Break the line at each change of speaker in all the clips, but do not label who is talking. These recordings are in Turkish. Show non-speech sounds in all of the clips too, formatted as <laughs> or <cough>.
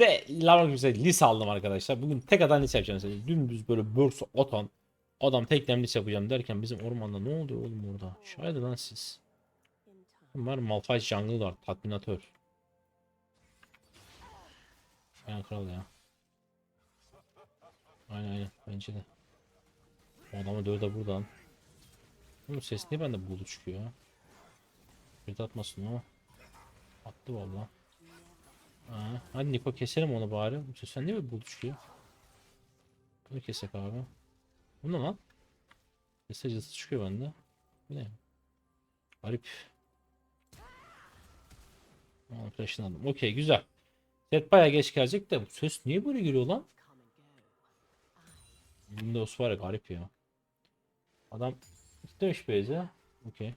Ve lavan güzel lis aldım arkadaşlar. Bugün tek adam lis yapacağım size. Dümdüz böyle börs atan adam tek lis yapacağım derken bizim ormanda ne oluyor oğlum orada? Şaydı lan siz. Var Malphite Jungle var. Tatminatör. Aynen kral ya. Aynen aynen bence de. O adamı döv de buradan. Bu ses niye bende bulu çıkıyor? Bir de atmasın o. Attı valla. Ha, hadi Niko keselim onu bari. Sesten niye böyle bulu çıkıyor? Bunu kesek abi. Bu ne lan? Ses acısı çıkıyor bende. Bu ne? Garip. Aa, flash'ını aldım. Okey güzel. Set bayağı geç gelecek de bu ses niye böyle geliyor lan? Windows var ya garip ya. Adam gitmiş base'e. Okey.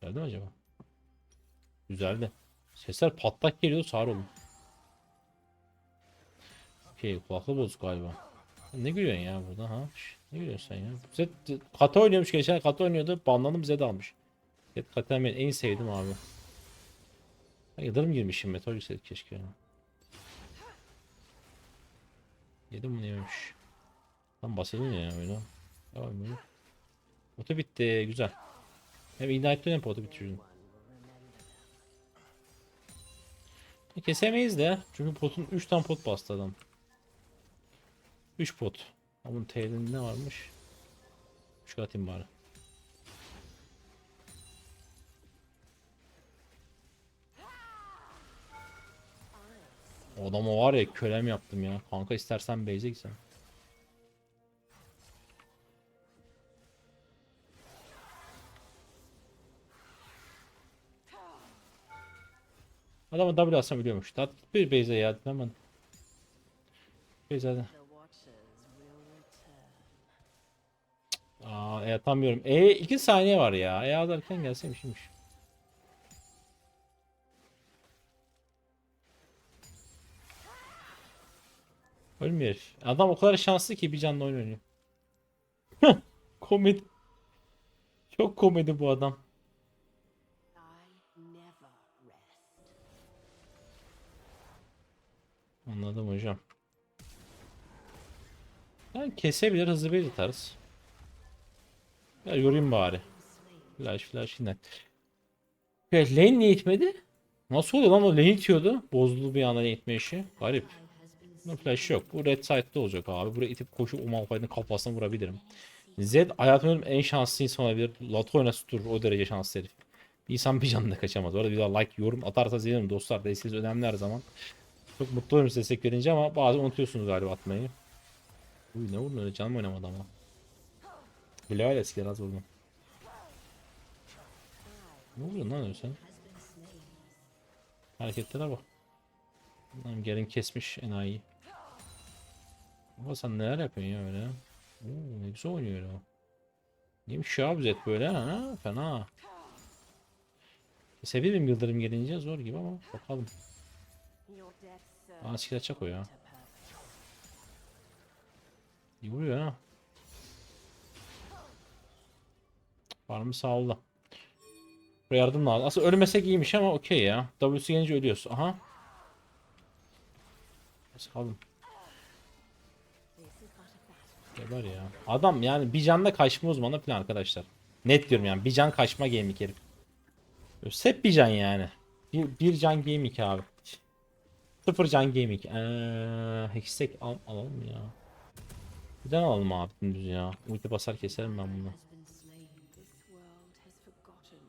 Geldi mi acaba? Güzeldi. Sesler patlak geliyor sağır. Okey kulaklığı bozuk galiba. Ne gülüyorsun ya burada ha? Ne gülüyorsun sen ya? Zed kata oynuyormuş geçen kata oynuyordu. Banladım Zed almış. Zed kata ben en sevdim abi. Yıldırım girmişim metal yükseldi keşke. Yedim bunu yemiş. Tam bahsedin ya öyle. Devam böyle. Oto bitti güzel. Hem Ignite'den hem oto bitiriyorum. Kesemeyiz de çünkü potun 3 tane pot bastı adam. 3 pot. Ama bunun tail'inde ne varmış? Şu atayım bari. Adamı var ya kölem yaptım ya. Kanka istersen base'e gitsen. Adamı W atsam biliyormuş. Bir base'e ya. Hemen. Hadi. Aa, e, atamıyorum. E 2 saniye var ya. E alırken gelseymişmiş. Ölmüyor. Adam o kadar şanslı ki bir canlı oyun oynuyor. <laughs> komedi. Çok komedi bu adam. Anladım hocam. Yani kesebilir hızlı bir atarız. Ya yorayım bari. Flash flash yine. Ya lane niye itmedi? Nasıl oluyor lan o lane itiyordu. Bozuldu bir anda lane itme işi. Garip. Bunun flash yok. Bu red side'de olacak abi. Buraya itip koşup o Malphite'ın kafasına vurabilirim. Zed hayatımın en şanslı insan olabilir. Lato oynası durur o derece şanslı herif. Bir insan bir canında kaçamaz. Orada bir daha like yorum atarsa sevinirim dostlar. Desteğiniz önemli her zaman. Çok mutlu olurum size destek verince ama bazen unutuyorsunuz galiba atmayı. Uy ne vurdun öyle canım oynamadı ama. Bile öyle eskiler az vurdum. Ne vuruyorsun lan öyle sen? Hareketlere bak. Lan gelin kesmiş enayi. Ama sen neler yapıyorsun ya öyle? Oo, ne güzel oynuyor öyle. Neymiş ya bu Zed böyle ha? Fena. Severim Yıldırım gelince zor gibi ama bakalım. Aa skill açacak o ya. İyi vuruyor ha. Farmı sağladı. Buraya yardım lazım. Aslında ölmesek iyiymiş ama okey ya. W'si gelince ölüyoruz. Aha. Sıkalım. Geber ya. Adam yani bir canla kaçma uzmanı falan arkadaşlar. Net diyorum yani. Bir can kaçma gaming herif. Hep bir can yani. Bir, bir can gaming abi. Sıfır can gaming. Eee, Hextech al, alalım ya. Neden alalım abi dümdüz ya? Ulti basar keserim ben bunu.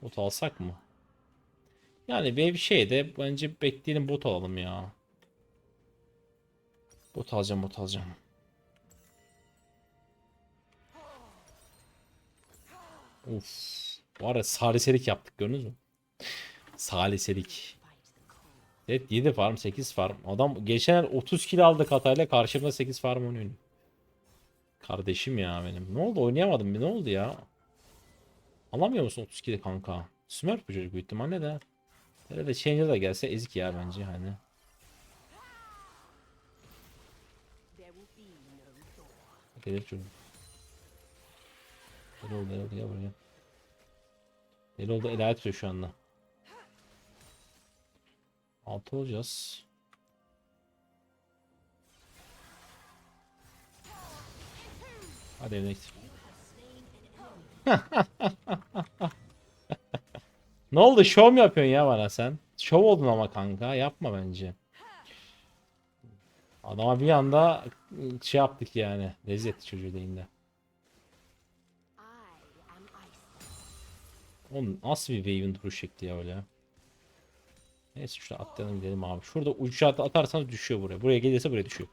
Bot alsak mı? Yani bir şey de bence bekleyelim bot alalım ya. Bot alacağım bot alacağım. Uf. Var ya saliselik yaptık gördünüz mü? Saliselik. Evet 7 farm 8 farm. Adam geçen el 30 kill aldı katayla karşımda 8 farm oynuyor. Kardeşim ya benim. Ne oldu oynayamadım ne oldu ya? Alamıyor musun 30 kill kanka? Smurf bu çocuk büyük ihtimalle de. Hele de Changer da gelse ezik ya bence hani. Gelir çocuk. Deli oldu deli oldu ya buraya. Deli oldu el tutuyor şu anda. Altı olacağız. Hadi evine git. <laughs> ne oldu? Şov mu yapıyorsun ya bana sen? Şov oldun ama kanka. Yapma bence. Adama bir anda şey yaptık yani. Rezil etti çocuğu deyimle. Oğlum nasıl bir wave'in duruş şekli ya öyle. Neyse şurada atlayalım gidelim abi. Şurada uçağı atarsanız düşüyor buraya. Buraya gelirse buraya düşüyor.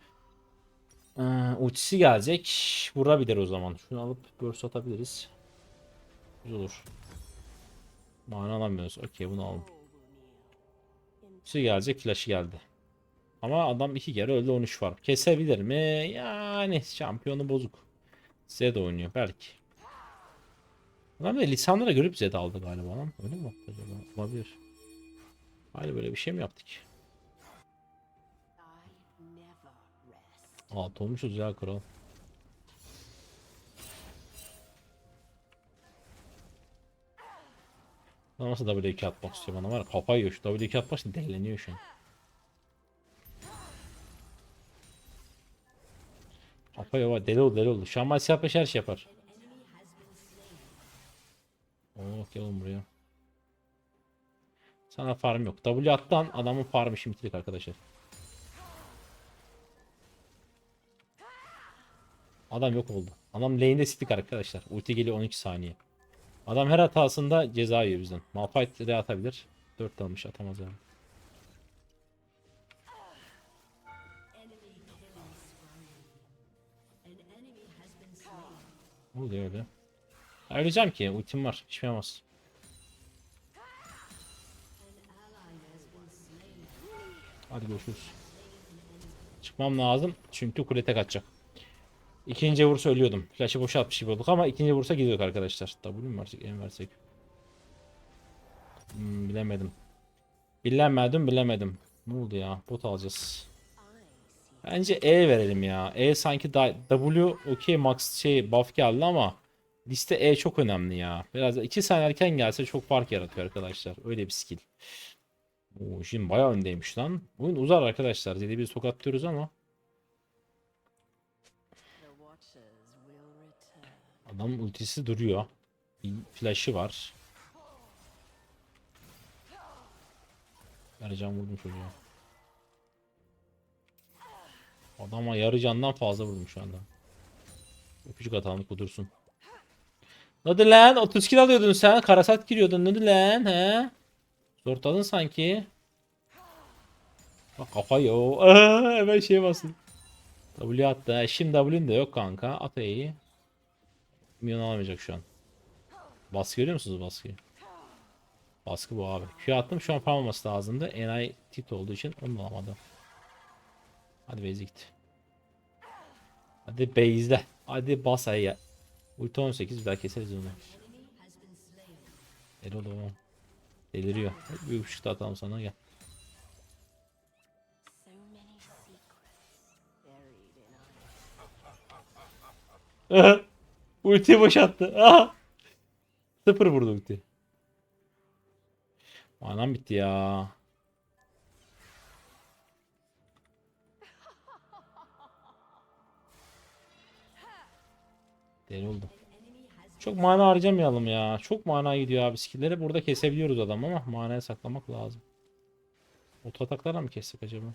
Ee, ultisi gelecek. Vurabilir o zaman. Şunu alıp burst atabiliriz. Güzel olur. Mana alamıyoruz. Okey bunu alalım. Ultisi gelecek. Flash'ı geldi. Ama adam iki kere öldü 13 var. Kesebilir mi? Yani şampiyonu bozuk. Zed oynuyor belki. Adam da lisanlara görüp Zed aldı galiba lan. Öyle mi? Olabilir. Hayır böyle bir şey mi yaptık? Alt olmuşuz ya kral. Nasıl W2 atmak istiyor bana var ya kafayı yiyor şu W2 atmak için delileniyor şu an. Kafayı var deli oldu deli oldu. Maç yapmış her şey yapar. Oo gel oğlum buraya. Sana farm yok. W attan adamın farmı şimdilik arkadaşlar. Adam yok oldu. Adam lane'de stick arkadaşlar. Ulti geliyor 12 saniye. Adam her hatasında ceza yiyor bizden. Malphite de atabilir. 4 almış atamaz yani. Ne oluyor öyle? Öleceğim ki ultim var. Hiçbir şey yapamaz. Hadi görüşürüz. Çıkmam lazım çünkü kule tek atacak. İkinci vursa ölüyordum. Flash'ı boşa atmış gibi olduk ama ikinci vursa gidiyorduk arkadaşlar. W mu versek, M versek? Hmm, bilemedim. Bilemedim, bilemedim. Ne oldu ya? Bot alacağız. Bence E verelim ya. E sanki da W okey max şey buff geldi ama liste E çok önemli ya. Biraz 2 saniye erken gelse çok fark yaratıyor arkadaşlar. Öyle bir skill. Oo, şimdi bayağı öndeymiş lan. Oyun uzar arkadaşlar. Zedi bir tokatlıyoruz ama.
The watchers will return.
Adam ultisi duruyor. Bir flash'ı var. Yarıcan vurdum çocuğa. Adama yarı candan fazla vurdum şu anda. Öpücük atalım kudursun. Hadi lan 30 kill alıyordun sen. Karasat giriyordun. Hadi lan he. Zortladın sanki. Bak kafa yo. Aa, hemen şey basın. W attı. Şimdi W'nin de yok kanka. At E'yi. Milyon alamayacak şu an. Baskı görüyor musunuz baskıyı? Baskı bu abi. Q attım şu an farm olması lazımdı. Enayi tit olduğu için onu alamadım. Hadi base'e git. Hadi base'de. Hadi bas ya. Ulti 18 bir daha keseriz onu. El oğlum. Deliriyor. Bir ışık da atalım sana gel. <laughs> Ultiyi boşalttı. Aha. Sıfır vurdu ulti. Anam bitti ya. Deli oldu. Çok mana harcamayalım ya. Çok mana gidiyor abi. Skill'leri burada kesebiliyoruz adam ama manaya saklamak lazım. Oto ataklarla mı kessek acaba?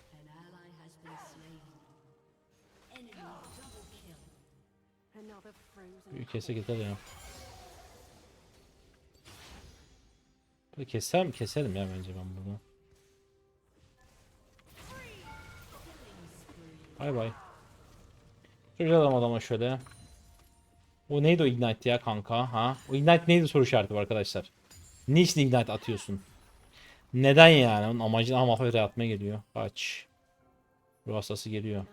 Bir kese gider ya. Kesem keselim ya bence ben bunu. Bay bay. Şöyle adam adama şöyle. O neydi o ignite ya kanka ha? O ignite neydi soru işareti arkadaşlar. Niçin ignite atıyorsun? Neden yani? Onun amacı ama mahvere atmaya geliyor. Kaç. Ruh hastası geliyor.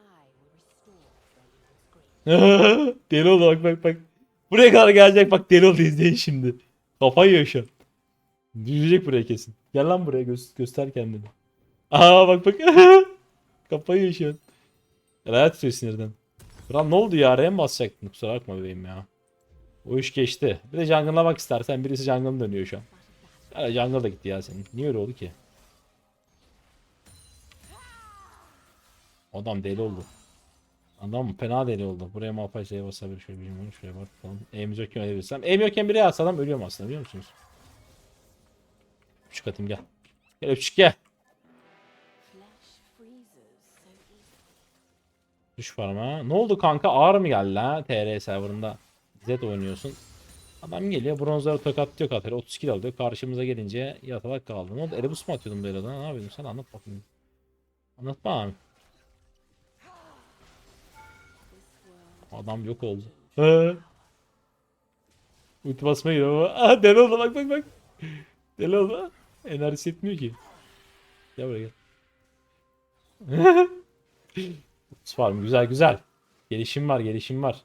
<laughs> Deli oldu bak bak bak. Buraya kadar gelecek bak deli oldu izleyin şimdi. Kafayı yiyor şu an. Düşecek buraya kesin. Gel lan buraya gö- göster kendini. Aa bak bak. <laughs> Kafayı yiyor şu an. Rahat sinirden. Kral ne oldu ya? R'ye mi basacaktın? Kusura bakma bebeğim ya. O iş geçti. Bir de jungle'a bak istersen. Birisi jungle'ın dönüyor şu an. Ya jungle da gitti ya senin. Niye öyle oldu ki? Adam deli oldu. Adam fena deli oldu. Buraya Malphite Z'ye basabilir. Şöyle bir cümle şuraya bak bakalım. Aim yokken edebilirsem. Aim yokken biri alsa adam ölüyorum aslında biliyor musunuz? Öpücük atayım gel. Gel öpücük gel. Düş farma. Ne oldu kanka? Ağır mı geldi ha? TR serverında. Z oynuyorsun. Adam geliyor bronzları tokatlıyor kateri 30 kill alıyor. Karşımıza gelince yatalak kaldı. Ne oldu? Erebus mu atıyordun böyle Ne yapıyordun sen? Anlat bakayım. Anlat bana. Adam yok oldu. He. Ulti basmaya gidiyor ama. Aha deli oldu bak bak bak. Deli oldu. Enerjisi yetmiyor ki. Gel buraya gel. <laughs> Var mı? Güzel güzel. Gelişim var gelişim var.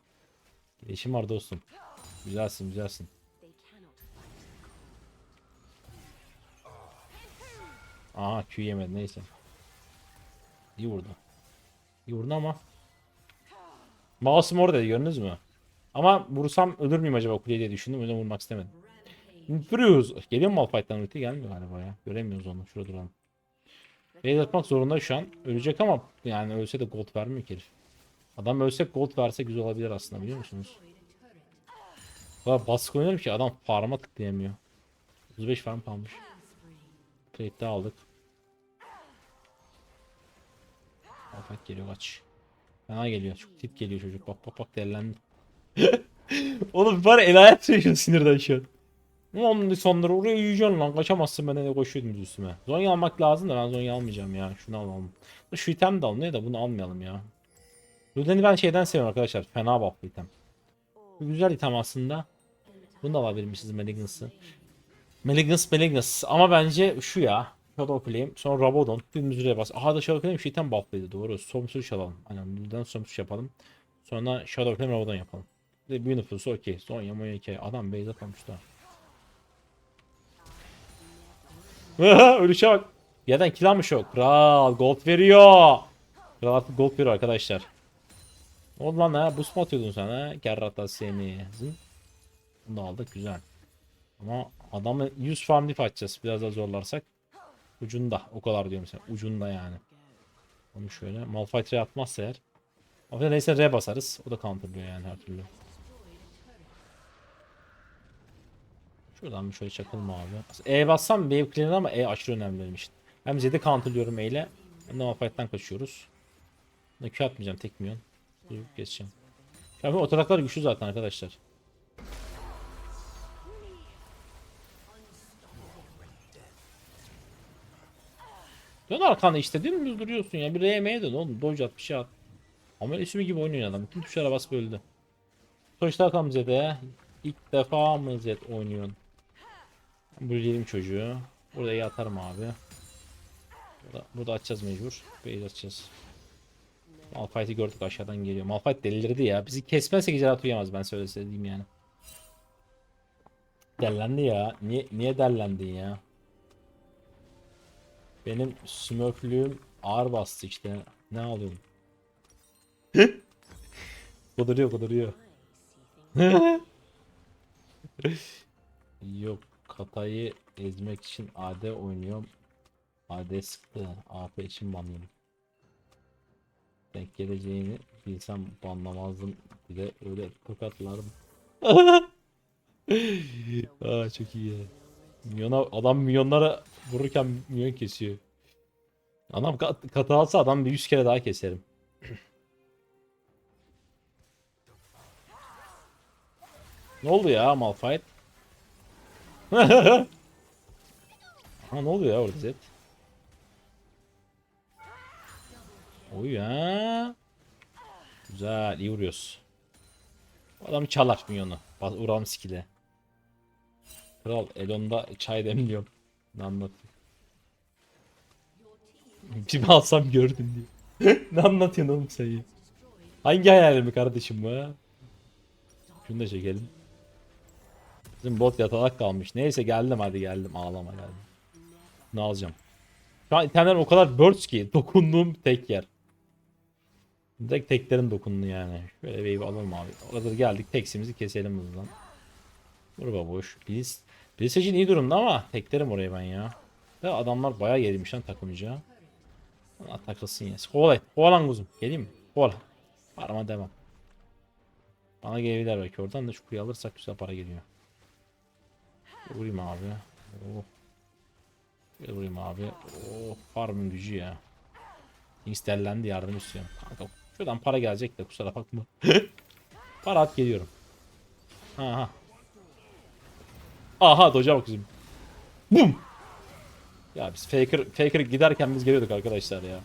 Gelişim var dostum. Güzelsin güzelsin. Aha Q yemedi neyse. İyi vurdu. İyi vurdu ama. Mouse'um orada gördünüz mü? Ama vursam ölür müyüm acaba kuleye diye düşündüm. O yüzden vurmak istemedim. Vuruyoruz. Geliyor mu Malphite'dan ulti? Gelmiyor galiba ya. Göremiyoruz onu. Şurada duralım. Beyaz atmak zorunda şu an. Ölecek ama yani ölse de gold vermiyor ki herif. Adam ölse gold verse güzel olabilir aslında biliyor musunuz? O kadar baskı oynuyorum ki adam farm'a tıklayamıyor. 35 farm kalmış. Trade'de aldık. Afet geliyor kaç. Fena geliyor. Çok tip geliyor çocuk. Bak bak bak delilendi. <laughs> Oğlum bari el tutuyor sinirden şu an. Onun sonları oraya yiyeceksin lan. Kaçamazsın ben de koşuyordum üstüme. Zonya almak lazım da ben Zonya almayacağım ya. Şunu alalım. Şu item de alınıyor da bunu almayalım ya. Luden'i ben şeyden seviyorum arkadaşlar. Fena bufflı item. Güzel item aslında. Bunu da alabilirmişiz Malignance'ı. Malignance Malignance ama bence şu ya. Shadow Flame sonra Rabadon dümdüz buraya bas. Aha da Shadow Flame şeytan bufflıydı doğru. Somsus alalım. Aynen buradan Somsus yapalım. Sonra Shadow Flame Rabadon yapalım. Büyü nüfusu okey. Sonya Monya okey. Adam base atmamış da. <laughs> Ölüşe bak. Yerden kill almış o. Kral gold veriyor. Kral artık gold veriyor arkadaşlar. Ne oldu lan ha? Boost mu atıyordun sen ha? Kerrata seni. Bunu da aldık güzel. Ama adamı 100 farm diff açacağız biraz daha zorlarsak. Ucunda o kadar diyorum sen. Ucunda yani. Onu şöyle Malphite R atmazsa eğer. Malphite neyse R basarız. O da counterlıyor yani her türlü. Şuradan bir şöyle çakalım abi. E bassam wave clear ama E aşırı önemli benim. Hem Zed'i counterlıyorum E ile. Hem de Malphite'den kaçıyoruz. Buna Q atmayacağım tek milyon. Durup geçeceğim. Tabii otoraklar güçlü zaten arkadaşlar. Dön arkana işte dümdüz duruyorsun ya. Bir RM'ye dön oğlum. Dodge at bir şey at. Ama ismi gibi oynuyor adam. Bütün tuşlara basıp öldü. Sonuçta bakalım Zed'e. İlk defa mı Zed oynuyorsun? Bulleyelim çocuğu. Burada iyi atarım abi. Burada, burada açacağız mecbur. Base açacağız. Malphite'i gördük aşağıdan geliyor. Malphite delirdi ya. Bizi kesmezse geceler uyuyamaz ben söyle söyleyeyim yani. Dellendi ya. Niye, niye dellendin ya? Benim smurflüğüm ağır bastı işte. Ne alıyorum? <laughs> kuduruyor kuduruyor. <laughs> Yok katayı ezmek için AD oynuyorum. AD sıktı. AP için banlıyorum. Denk geleceğini bilsem banlamazdım. Bir de öyle tokatlardım. <laughs> Aa çok iyi ya. Milyona, adam milyonlara vururken milyon kesiyor. Adam kat, katı alsa adam bir 100 kere daha keserim. <clears throat> ne oldu ya Malphite? <laughs> ha ne oluyor ya orada Zed? Oy ya. Güzel iyi vuruyoruz. Adamı çalar milyonu. Bas Uram skill'e. Kral Elon'da çay demliyorum. Ne anlatıyor? <laughs> Kimi alsam gördüm diye. <laughs> ne anlatıyorsun oğlum sen ya? Hangi hayalimi kardeşim bu ha? Şunu da çekelim. Bizim bot yatalak kalmış. Neyse geldim hadi geldim. Ağlama geldim. Ne alacağım? Şu an internet o kadar burst ki dokunduğum tek yer. Direkt teklerin dokundu yani. Şöyle wave alalım abi. Orada geldik teksimizi keselim hızlan. Dur baboş. Biz için iyi durumda ama teklerim oraya ben ya. Ve adamlar bayağı gelmiş lan takımcı. Allah takılsın ya. Kovala et. Kovalan kuzum. Geleyim mi? Kovala. Parama devam. Bana gelirler belki oradan da şu kuleyi alırsak güzel para geliyor. Vurayım abi. Oh. Gel vurayım abi. Oh farmın gücü ya. Kings dellendi yardım istiyorum. Kanka şuradan para gelecek de kusura bakma. <laughs> para at geliyorum. Aha. Aha doja bak bizim. Bum. Ya biz Faker Faker giderken biz geliyorduk arkadaşlar ya.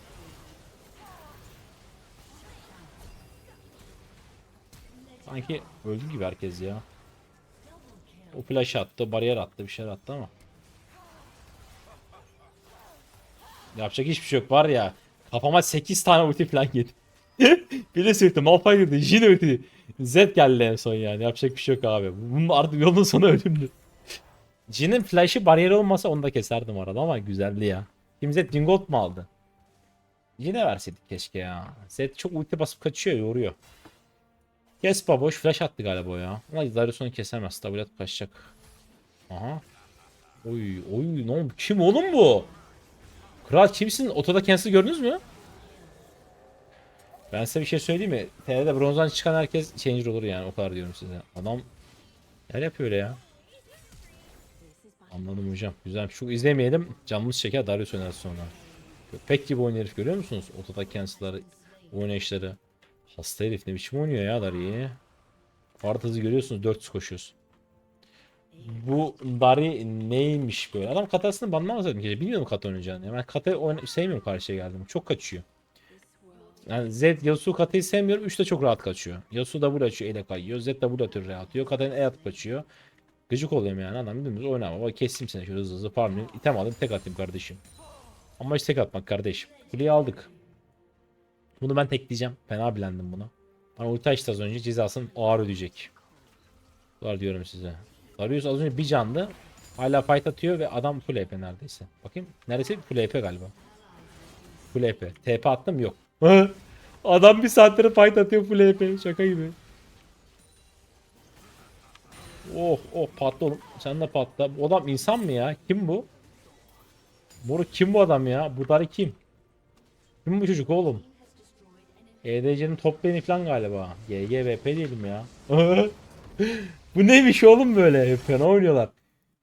Sanki öldü gibi herkes ya. O flash attı, bariyer attı, bir şeyler attı ama. Yapacak hiçbir şey yok var ya. Kafama 8 tane ulti falan yedi. <laughs> bir de sürekli Malphite girdi, Jhin ulti. Z geldi en son yani. Yapacak bir şey yok abi. Bunun artık yolun sonu ölümdü. Jin'in flash'ı bariyeri olmasa onu da keserdim arada ama güzeldi ya. Kim Z Dingold mu aldı? Jin'e verseydik keşke ya. Z çok ulti basıp kaçıyor, yoruyor. Kes baboş flash attı galiba o ya. Ama Darius'unu kesemez. Tablet kaçacak. Aha. Oy oy ne? Kim oğlum bu? Kral kimsin? Otoda kendisi gördünüz mü? Ben size bir şey söyleyeyim mi? TR'de bronzdan çıkan herkes changer olur yani o kadar diyorum size. Adam neler yapıyor öyle ya? Anladım hocam. Güzel. Şu izlemeyelim. Canımız çeker Darius oynar sonra. Köpek gibi oynuyor herif görüyor musunuz? Otoda kendisileri oynayışları. Hasta herif ne biçim oynuyor ya Dari'yi. Fart hızı görüyorsunuz 400 koşuyoruz. Bu Dari neymiş böyle? Adam katasını banlamasaydım ki. Bilmiyorum kata oynayacağını. ya. Ben kata oyna- sevmiyorum karşıya geldim. Çok kaçıyor. Yani Z Yasuo katayı sevmiyorum. 3 de çok rahat kaçıyor. Yasuo W açıyor ele kayıyor. Z W atıyor rahat atıyor. Katayın E atıp kaçıyor. Gıcık oluyorum yani adam dümdüz oynama. Bak kestim seni şöyle hızlı hızlı farmlayayım. İtem aldım tek atayım kardeşim. Ama hiç tek atmak kardeşim. Kuleyi aldık. Bunu ben tekleyeceğim. Fena bilendim buna. Bana ulti açtı az önce cezasını ağır ödeyecek. Var diyorum size. Darius az önce bir canlı. Hala fight atıyor ve adam full EP neredeyse. Bakayım. Neredeyse full EP galiba. Full EP. TP attım yok. <laughs> adam bir saattir fight atıyor full EP. Şaka gibi. Oh oh patla oğlum. Sen de patla. Bu adam insan mı ya? Kim bu? Moru kim bu adam ya? Bu Dari kim? Kim bu çocuk oğlum? EDC'nin top lane'i falan galiba. GGVP diyelim ya. <laughs> bu neymiş oğlum böyle? Fena oynuyorlar.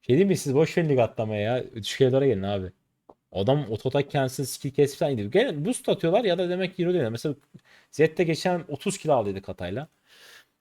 Şey diyeyim mi siz boş verin lig atlamaya ya. Üçgenlere gelin abi. Adam ototak kendisini skill kes falan gidiyor. Gelin boost atıyorlar ya da demek ki hero değil. Mesela Zed'de geçen 30 kilo aldıydı Katay'la.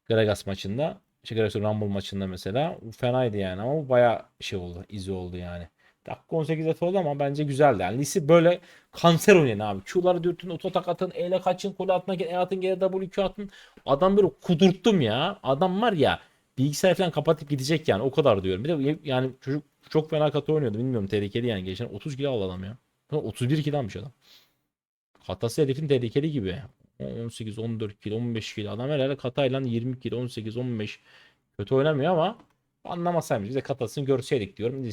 Gragas maçında. İşte Gragas Rumble maçında mesela. Fenaydı yani ama bu baya şey oldu. izi oldu yani. Dakika 18 et oldu ama bence güzeldi. Yani Lisi böyle kanser oynayın abi. Q'ları dürtün, ototak atın, E'le kaçın, kule atma, E atın, geri W Q atın. Adam böyle kudurttum ya. Adam var ya bilgisayar falan kapatıp gidecek yani o kadar diyorum. Bir de yani çocuk çok fena katı oynuyordu. Bilmiyorum tehlikeli yani. Geçen 30 kilo aldı adam ya. Ha, 31 kilo almış adam. Katası herifin tehlikeli gibi. 18, 14 kilo, 15 kilo. Adam herhalde katayla 20 kilo, 18, 15 kötü oynamıyor ama anlamasaymış. Biz de katasını görseydik diyorum.